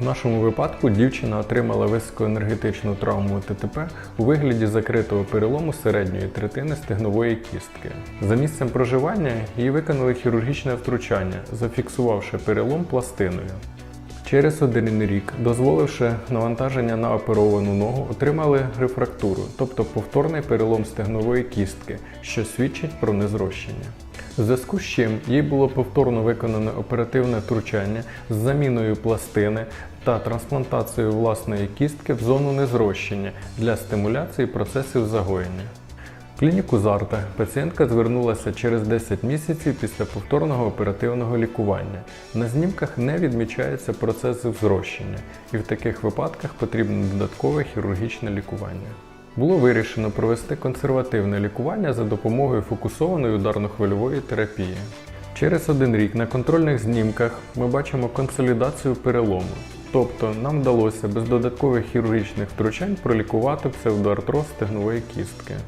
У нашому випадку дівчина отримала високоенергетичну травму ТТП у вигляді закритого перелому середньої третини стегнової кістки. За місцем проживання їй виконали хірургічне втручання, зафіксувавши перелом пластиною. Через один рік, дозволивши навантаження на оперовану ногу, отримали рефрактуру, тобто повторний перелом стегнової кістки, що свідчить про незрощення. В зв'язку з чим їй було повторно виконане оперативне втручання з заміною пластини та трансплантацією власної кістки в зону незрощення для стимуляції процесів загоєння. В клініку Зарта пацієнтка звернулася через 10 місяців після повторного оперативного лікування. На знімках не відмічається процес зрощення, і в таких випадках потрібно додаткове хірургічне лікування. Було вирішено провести консервативне лікування за допомогою фокусованої ударно-хвильової терапії. Через один рік на контрольних знімках ми бачимо консолідацію перелому. Тобто нам вдалося без додаткових хірургічних втручань пролікувати псевдоартроз стегнової кістки.